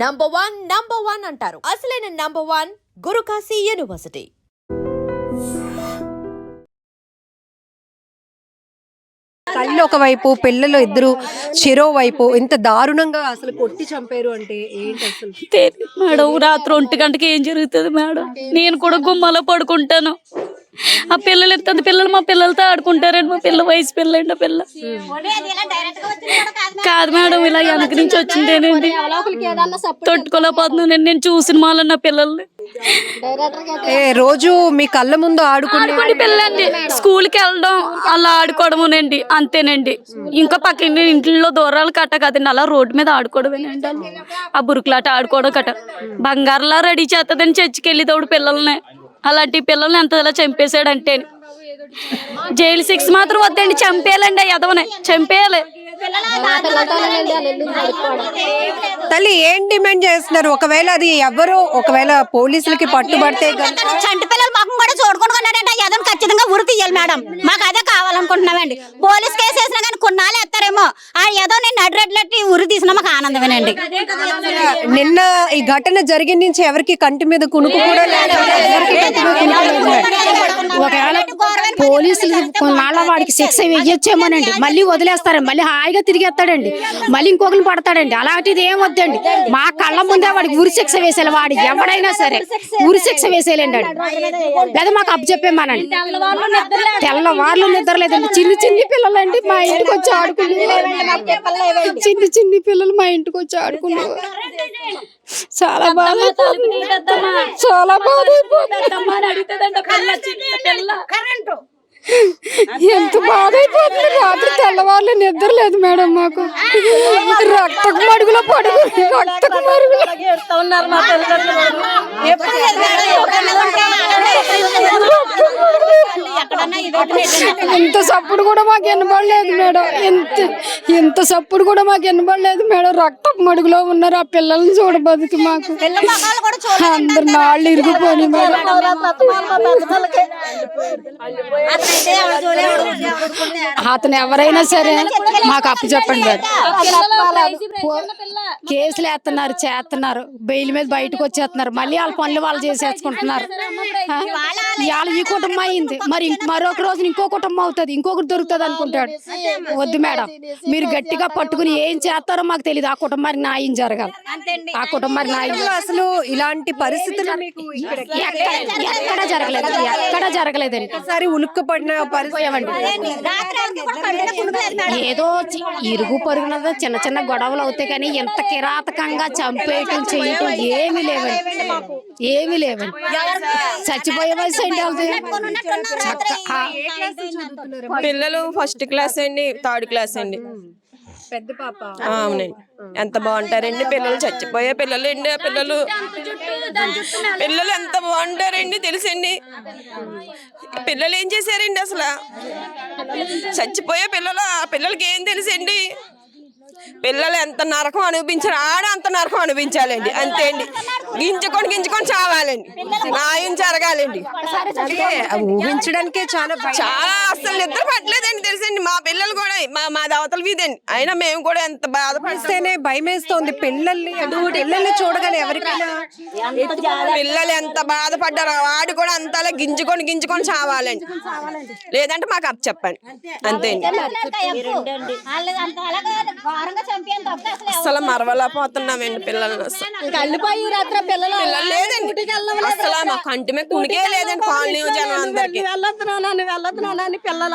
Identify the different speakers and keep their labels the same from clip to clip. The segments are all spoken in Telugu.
Speaker 1: నంబర్ వన్ నంబర్ వన్ అంటారు. అసలైన నంబర్ వన్ గురుకాశీ యూనివర్సిటీ
Speaker 2: తల్లి ఒకవైపు పిల్లలు ఇద్దరు చెరో వైపు ఇంత దారుణంగా అసలు కొట్టి చంపారు అంటే ఏంటి అసలు?
Speaker 3: మేడం రాత్రి ఒంటి గంటకి ఏం జరుగుతుంది మేడం? నేను కూడా గుమ్మలో పడుకుంటాను. ఆ పిల్లలు ఎంత పిల్లలు? మా పిల్లలతో ఆడుకుంటారండి. మా పిల్ల వయసు పిల్లండి పిల్ల. కాదు మేడం ఇలా వెనక నుంచి వచ్చిందేనండి తట్టుకోలేకపోతున్నానండి నేను చూసిన మాల నా పిల్లల్ని.
Speaker 2: ఏ రోజు మీ కళ్ళ ముందు ఆడుకునే
Speaker 3: ఆడుకోండి పిల్లండి స్కూల్కి వెళ్ళడం అలా ఆడుకోవడమేనండి. అంతేనండి. ఇంకా పక్కన ఇంట్లో దూరాలు కట్ట కదండి. అలా రోడ్డు మీద ఆడుకోవడమేనండి. వాళ్ళు. ఆ బురుకులాట ఆడుకోవడం కట్ట. బంగారులా రెడీ చేస్తుందని చర్చికి వెళ్ళేదోడు పిల్లల్ని. అలాంటి పిల్లల్ని ఎంత ఇలా చంపేశాడంటే జైలు శిక్ష మాత్రం వద్దండి చంపేయాలండి ఎదవనే చంపేయాలి.
Speaker 2: తల్లి ఏం డిమాండ్ చేస్తున్నారు? ఒకవేళ అది ఎవరు ఒకవేళ పోలీసులకి పట్టుబడితే
Speaker 4: చంటి పిల్లల ముఖం కూడా ఎదను ఖచ్చితంగా ఉరి తీయాలి మేడం. మాకు అదే కావాలనుకుంటున్నామండి. పోలీస్ కేసు వేసినా కానీ కొన్నాళ్ళు ఎత్తారేమో ఆ ఏదో నేను నడిరెడ్లెట్టి ఉరి తీసినా మాకు ఆనందమేనండి.
Speaker 2: నిన్న ఈ ఘటన జరిగిన నుంచి ఎవరికి కంటి మీద కునుకు కూడా లేదు ఎవరికి కంటి మీద కునుకు లేదు.
Speaker 5: ఒకవేళ పోలీసులు కొన్నాళ్ళ వాడికి శిక్ష వేయొచ్చేమోనండి మళ్ళీ వదిలేస్తారు మళ్ళీ హాయిగా తిరిగేస్తాడండి మళ్ళీ ఇంకొకరిని పడతాడండి అలాంటిది ఏం వద్దండి. మా కళ్ళ ముందే వాడికి ఉరి శిక్ష వేసేయాలి వాడు ఎవడైనా సరే ఉరి శిక్ష వేసేయాలండి వాడు. లేదా మాకు అప్పు చెప్పేమానండి తెల్లవార్లు నిద్ర లేదండి చిన్ని చిన్ని పిల్లలండి మా ఇంటికి వచ్చి ఆడుకునే చిన్ని చిన్ని పిల్లలు మా ఇంటికి వచ్చి ఆడుకున్నారు చాలా బాధ అయిపోతుంది. చాలా బాధ అయిపోతుంది. ఎంత బాధ అయిపోతుంది. రాత్రి తెల్లవారులు నిద్ర లేదు మేడం మాకు. రక్తకు మడుగులో పడుగు రక్తకు మడుగులో. ఇంత సప్పుడు కూడా మాకు వినబడలేదు మేడం. ఎంత ఇంత సప్పుడు కూడా మాకు వినబడలేదు మేడం. రక్తపు మడుగులో ఉన్నారు ఆ పిల్లల్ని చూడబదుకు మాకు. అందరు నాళ్ళు ఇరిగిపోయి మేడం. అతను ఎవరైనా సరే మాకు అప్పు చెప్పండి కేసులు వేస్తున్నారు చేస్తున్నారు. బెయిల్ మీద బయటకు వచ్చేస్తున్నారు. మళ్ళీ వాళ్ళ పనులు వాళ్ళు చేసేసుకుంటున్నారు? ఇవాళ ఈ కుటుంబం అయింది. మరి ఇంక- మరొక రోజు ఇంకో కుటుంబం అవుతుంది. ఇంకొకటి దొరుకుతుంది అనుకుంటాడు. వద్దు మేడం. మీరు గట్టిగా పట్టుకుని ఏం చేస్తారో మాకు తెలియదు ఆ కుటుంబానికి న్యాయం జరగాలి. ఆ కుటుంబానికి న్యాయం.
Speaker 2: అసలు ఇలాంటి పరిస్థితులు మీకు ఇక్కడ
Speaker 5: ఎక్కడ జరగలేదు ఎక్కడ జరగలేదండి
Speaker 2: ఒకసారి ఉలుక్కు పడిన పరిస్థితి
Speaker 5: ఏదో ఇరుగు పొరుగునదో చిన్న చిన్న గొడవలు అవుతాయి కానీ ఎంత కిరాతకంగా చంపేయటం చేయటం ఏమీ లేవండి. ఏమీ లేవండి. చచ్చిపోయే వయసు చక్క ఆ,
Speaker 6: పిల్లలు ఫస్ట్ క్లాస్ అండి థర్డ్ క్లాస్ అండి.
Speaker 2: పెద్ద పాప.
Speaker 6: అవునండి. ఎంత బాగుంటారండి పిల్లలు? చచ్చిపోయే పిల్లలు అండి ఆ పిల్లలు పిల్లలు ఎంత బాగుంటారండి తెలుసండి. పిల్లలు ఏం చేశారండి అసలు? చచ్చిపోయే పిల్లలు ఆ పిల్లలకి ఏం తెలుసండి? పిల్లలు ఎంత నరకం అనిపించారు ఆడ అంత నరకం అనిపించాలండి. అంతే అండి గింజుకొని గింజుకొని చావాలండి. న్యాయం జరగాలండి.
Speaker 2: అంటే ఊహించడానికే చాలా భయం.
Speaker 6: చాలా అసలు నిద్ర పట్టలేదండి తెలుసండి. మా పిల్లలు కూడా మా మా దవతల వీధండి. అయినా మేము కూడా ఎంత బాధపడిస్తేనే
Speaker 2: భయం వేస్తోంది పిల్లల్ని పిల్లల్ని చూడగానే ఎవరికైనా.
Speaker 6: పిల్లలు ఎంత బాధపడ్డారో వాడు కూడా అంతలా గింజుకొని గింజుకొని చావాలండి. లేదంటే మాకు అప్ చెప్పండి అంతే అండి అసలు మరవలేకపోతున్నామండి పిల్లల్ని అసలు
Speaker 4: కలిపోయి రాత్రి పిల్లలు
Speaker 6: పిల్లలు లేదండి. అసలు మా కంటి మీద కునికే లేదండి కాలనీ జనం అందరికి.
Speaker 7: వెళ్ళొద్దునానని వెళ్ళొద్దునానని పిల్లల?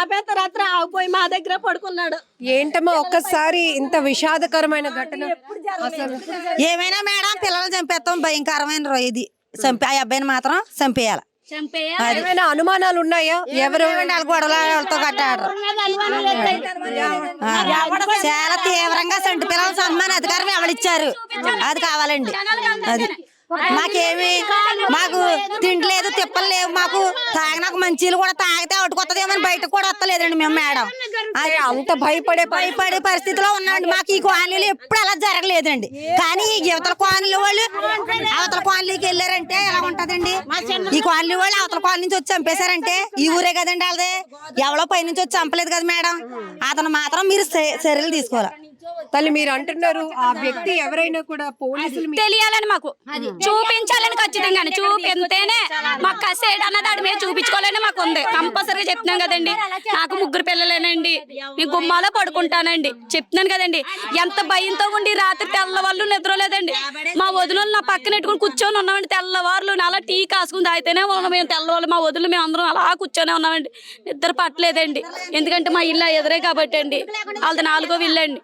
Speaker 7: ఆపేత రాత్రి ఆగిపోయి మా దగ్గర పడుకున్నాడు.
Speaker 2: ఏంటమ్మా ఒక్కసారి ఇంత విషాదకరమైన ఘటన. అసలు
Speaker 4: ఏమైనా మేడం పిల్లలు చంపేస్తాం. భయంకరమైన రో ఇది. చంపి ఆ అబ్బాయిని మాత్రం చంపేయాలి.
Speaker 2: ఏమైనా అనుమానాలు ఉన్నాయా ఎవరు?
Speaker 4: వాళ్ళ గొడవలు వాళ్ళతో కట్టాడు చాలా తీవ్రంగా సంటి పిల్లల సన్మాన అధికారం ఎవరిచ్చారు? అది కావాలండి. అది. మాకేమి మాకు తింటలేదు లేదు లేవు మాకు తాగినాక మంచిలు కూడా తాగితే అటుకొత్తదేమని బయటకు కూడా వస్తలేదండి మేము మేడం. అది
Speaker 2: అంత భయపడే
Speaker 4: భయపడే పరిస్థితిలో ఉన్నామండి. మాకు ఈ కాలనీలు ఎప్పుడు అలా జరగలేదండి. కానీ ఈ యువతల కాలనీల వాళ్ళు అవతల కాలనీకి వెళ్ళారంటే ఎలా ఉంటదండి? ఈ కాలనీ వాళ్ళు అవతల కాలనీ నుంచి వచ్చి చంపేశారంటే ఈ ఊరే కదండి వాళ్ళది. ఎవరో పై నుంచి వచ్చి చంపలేదు కదా మేడం. అతను మాత్రం మీరు చర్యలు తీసుకోవాలి.
Speaker 2: తల్లి మీరు అంటున్నారు ఆ వ్యక్తి ఎవరైనా కూడా పోలీసులు మీ-
Speaker 3: తెలియాలని మాకు చూపించాలని ఖచ్చితంగా చూపిస్తేనే మాకు కసేడు అన్నది దాడి మీద చూపించుకోవాలని మాకు ఉంది. కంపల్సరీగా చెప్తున్నాం కదండి. నాకు ముగ్గురు పిల్లలేనండి. నేను గుమ్మాలో పడుకుంటానండి. చెప్తున్నాను కదండి. ఎంత భయంతో ఉండి రాత్రి తెల్లవాళ్ళు నిద్ర లేదండి మా వదులు నా పక్కన పెట్టుకుని కూర్చొని ఉన్నామండి. తెల్లవారులు అలా టీ కాసుకుని తాగితేనే ఉన్నాం. మేము తెల్లవాళ్ళు మా వదులు మేము అందరం అలా కూర్చొని ఉన్నామండి. నిద్ర పట్టలేదండి. ఎందుకంటే మా ఇల్లు ఎదురే కాబట్టి అండి. వాళ్ళది నాలుగో ఇల్లు అండి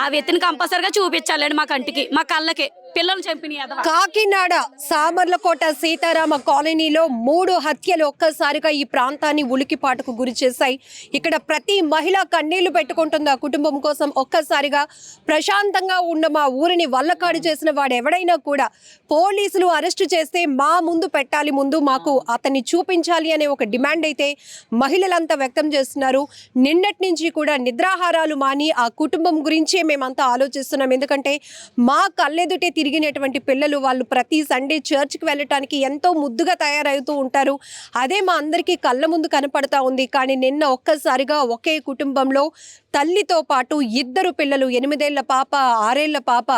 Speaker 3: ఆ వ్యక్తిని కంపల్సరిగా చూపించాలండి మా కంటికి మా కళ్ళకి. పిల్లలు చంపిన
Speaker 2: కాకినాడ సామర్లకోట సీతారామ కాలనీలో మూడు హత్యలు ఒక్కసారిగా ఈ ప్రాంతాన్ని ఉలికిపాటుకు గురి చేశాయి. ఇక్కడ ప్రతి మహిళ కన్నీళ్ళు పెట్టుకుంటుంది ఆ కుటుంబం కోసం ఒక్కసారిగా ప్రశాంతంగా ఉన్న మా ఊరిని వల్లకాడు చేసిన వాడు ఎవడైనా కూడా పోలీసులు అరెస్టు చేస్తే మా ముందు పెట్టాలి ముందు మాకు అతన్ని చూపించాలి అనే ఒక డిమాండ్ అయితే మహిళలంతా వ్యక్తం చేస్తున్నారు. నిన్నటి నుంచి కూడా నిద్రాహారాలు మాని ఆ కుటుంబం గురించే మేమంతా ఆలోచిస్తున్నాం. ఎందుకంటే మా కళ్ళెదుటే తిరిగినటువంటి పిల్లలు వాళ్ళు ప్రతి సండే చర్చ్కి వెళ్ళటానికి ఎంతో ముద్దుగా తయారవుతూ ఉంటారు. అదే మా అందరికీ కళ్ళ ముందు కనపడతా ఉంది. కానీ నిన్న ఒక్కసారిగా ఒకే కుటుంబంలో తల్లితో పాటు ఇద్దరు పిల్లలు ఎనిమిదేళ్ళ పాప ఆరేళ్ళ పాప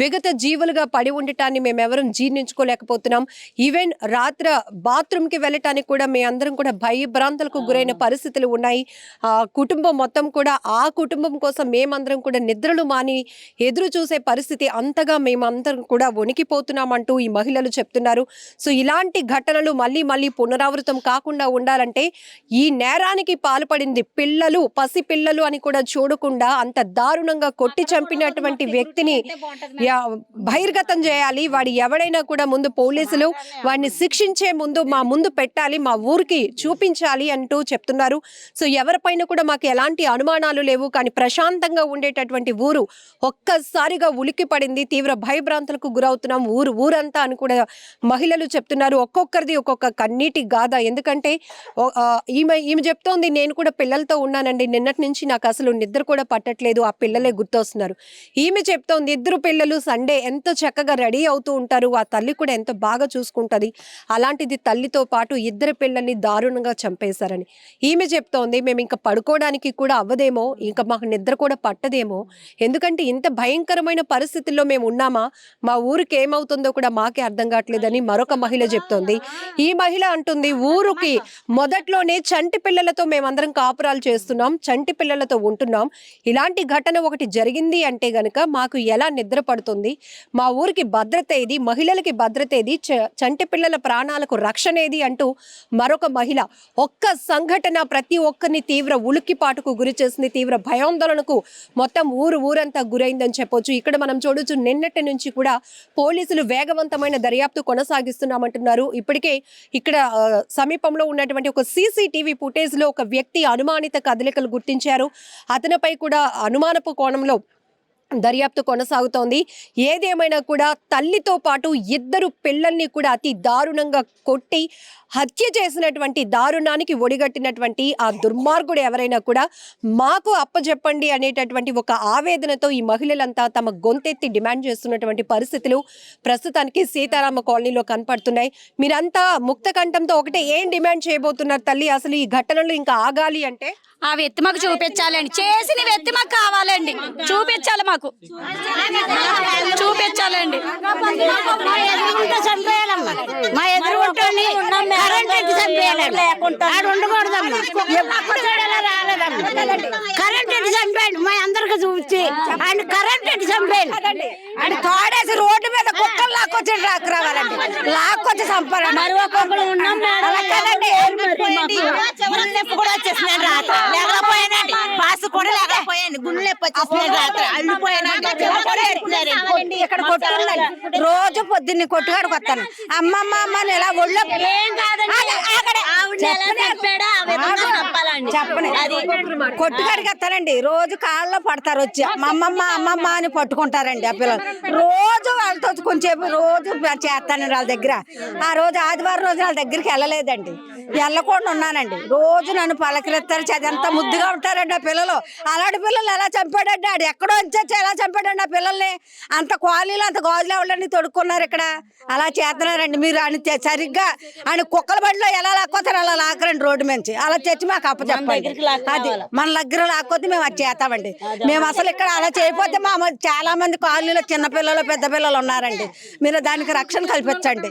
Speaker 2: విగత జీవులుగా పడి ఉండటాన్ని మేమెవరం జీర్ణించుకోలేకపోతున్నాం. ఈవెన్ రాత్ర బాత్రూమ్కి వెళ్ళటానికి కూడా మేము అందరం కూడా భయభ్రాంతులకు గురైన పరిస్థితులు ఉన్నాయి. ఆ కుటుంబం మొత్తం కూడా ఆ కుటుంబం కోసం మేమందరం కూడా నిద్రలు మాని ఎదురు చూసే పరిస్థితి అంతగా మేమందరం కూడా వణికిపోతున్నామంటూ ఈ మహిళలు చెప్తున్నారు. సో ఇలాంటి ఘటనలు మళ్ళీ మళ్ళీ పునరావృతం కాకుండా ఉండాలంటే ఈ నేరానికి పాల్పడింది పిల్లలు పసి పిల్లలు అని కూడా చూడకుండా అంత దారుణంగా కొట్టి చంపినటువంటి వ్యక్తిని బహిర్గతం చేయాలి. వాడు ఎవడైనా కూడా ముందు పోలీసులు వాడిని శిక్షించే ముందు మా ముందు పెట్టాలి మా ఊరికి చూపించాలి అంటూ చెప్తున్నారు. సో ఎవరిపైన కూడా మాకు ఎలాంటి అనుమానాలు లేవు. కానీ ప్రశాంతంగా ఉండేటటువంటి ఊరు ఒక్కసారిగా ఉలికి పడింది. తీవ్ర భయభ్రాంతులకు గురవుతున్నాం. ఊరు ఊరంతా అని కూడా మహిళలు చెప్తున్నారు. ఒక్కొక్కరిది ఒక్కొక్క కన్నీటి గాథ. ఎందుకంటే ఈమె ఈమె చెప్తోంది నేను కూడా పిల్లలతో ఉన్నానండి. నిన్నటి నుంచి నాకు అసలు నిద్ర కూడా పట్టట్లేదు ఆ పిల్లలే గుర్తొస్తున్నారు. ఈమె చెప్తోంది ఇద్దరు పిల్లలు సండే ఎంత చక్కగా రెడీ అవుతూ ఉంటారు ఆ తల్లి కూడా ఎంత బాగా చూసుకుంటది అలాంటిది తల్లితో పాటు ఇద్దరు పిల్లల్ని దారుణంగా చంపేశారని. ఈమె చెప్తోంది మేము ఇంకా పడుకోవడానికి కూడా అవ్వదేమో ఇంకా మాకు నిద్ర కూడా పట్టదేమో ఎందుకంటే ఇంత భయంకరమైన పరిస్థితుల్లో మేము ఉన్నామా? మా ఊరికి ఏమవుతుందో కూడా మాకే అర్థం కావట్లేదని మరొక మహిళ చెప్తోంది. ఈ మహిళ అంటుంది ఊరికి మొదట్లోనే చంటి పిల్లలతో మేమందరం కాపురాలు చేస్తున్నాం చంటి పిల్లలతో ఉంటున్నాం ఇలాంటి ఘటన ఒకటి జరిగింది అంటే గనక మాకు ఎలా నిద్ర పడుతుంది? మా ఊరికి భద్రత ఏది? మహిళలకి భద్రత ఏది? చ- చంటి పిల్లల ప్రాణాలకు రక్షణ ఏది? అంటూ మరొక మహిళ ఒక్క సంఘటన ప్రతి ఒక్కరిని తీవ్ర ఉలిక్కిపాటుకు గురి చేసింది తీవ్ర భయాందోళనకు మొత్తం ఊరు ఊరంతా గురైందని చెప్పొచ్చు. ఇక్కడ మనం చూడొచ్చు నిన్నటి నుంచి కూడా పోలీసులు వేగవంతమైన దర్యాప్తు కొనసాగిస్తున్నామంటున్నారు. ఇప్పటికే ఇక్కడ సమీపంలో ఉన్నటువంటి ఒక సీసీటీవీ ఫుటేజ్లో ఒక వ్యక్తి అనుమానిత కదలికలు గుర్తించారు. అతనిపై కూడా అనుమానపు కోణంలో దర్యాప్తు కొనసాగుతోంది. ఏదేమైనా కూడా తల్లితో పాటు ఇద్దరు పిల్లల్ని కూడా అతి దారుణంగా కొట్టి హత్య చేసినటువంటి దారుణానికి ఒడిగట్టినటువంటి ఆ దుర్మార్గుడు ఎవరైనా కూడా మాకు అప్పచెప్పండి అనేటటువంటి ఒక ఆవేదనతో ఈ మహిళలంతా తమ గొంతెత్తి డిమాండ్ చేస్తున్నటువంటి పరిస్థితులు ప్రస్తుతానికి సీతారామ కాలనీలో కనపడుతున్నాయి. మీరంతా ముక్త కంఠంతో ఒకటే ఏం డిమాండ్ చేయబోతున్నారు తల్లి? అసలు ఈ ఘటనలు ఇంకా ఆగాలి అంటే?
Speaker 3: ఆ వ్యక్తి మాకు చూపించాలండి. చేసిన వ్యక్తి మాకు కావాలండి. చూపించాలి మాకు. చూపించాలండి.
Speaker 4: మా ఎదురు కరెంట్ ఎట్టి చంపేయాలండి. ఆడు ఉండకూడదమ్మా కరెంట్ ఎట్టి చంపేయండి. మా అందరికి చూపించి. ఆయన కరెంట్ ఎట్టి చంపేయండి. ఆయన తోడేసి రోడ్డు మీద కుక్కలు లాక్కొచ్చి రాకు రావాలండి. లాక్కొచ్చి చంపాలండి. మరి ఒక్కొక్కరు ఉన్నాం కూడా వచ్చేసిందండి రాత్రి లేకపోయానండి. పాస్ కూడా లేకపోయాను. గుండె నొప్పి రాత్రి అల్లిపోయానండి ఇక్కడ కొట్టుకుందండి రోజు పొద్దున్నే కొట్టుకాడికి వస్తాను. అమ్మమ్మ అమ్మ ఇలా ఒళ్ళో చెప్పండి కొట్టుకాడికి వస్తానండి. రోజు కాళ్ళలో పడతారు వచ్చి. మా అమ్మమ్మ అమ్మమ్మ అని పట్టుకుంటారండి ఆ పిల్లలు. రోజు వాళ్ళతో కొంచెంసేపు రోజు చేస్తాను వాళ్ళ దగ్గర. ఆ రోజు ఆదివారం రోజు వాళ్ళ దగ్గరికి వెళ్ళలేదండి. వెళ్ళకుండా ఉన్నానండి రోజు నన్ను పలకరిస్తారు ఎంత ముద్దుగా ఉంటారండి ఆ పిల్లలు. అలాంటి పిల్లలు ఎలా చంపాడండి? ఆడు ఎక్కడో వచ్చి ఎలా చంపాడండి ఆ పిల్లల్ని? అంత క్వాలీలు అంత గాజులు ఎవరండి తొడుక్కున్నారు ఇక్కడ? అలా చేస్తున్నారండి. మీరు అని తె- సరిగ్గా అని కుక్కల బండిలో ఎలా లాక్కోతారు అలా లాక్కరండి రోడ్డు నుంచి అలా తెచ్చి మాకు అప్ప చెప్పండి అది మన దగ్గర లాక్కోతే మేము అది చేస్తామండి. మేము అసలు ఇక్కడ అలా చేయకపోతే మా చాలా మంది కాలనీలో చిన్న పిల్లలు పెద్ద పిల్లలు ఉన్నారండి. మీరు దానికి రక్షణ కల్పించండి.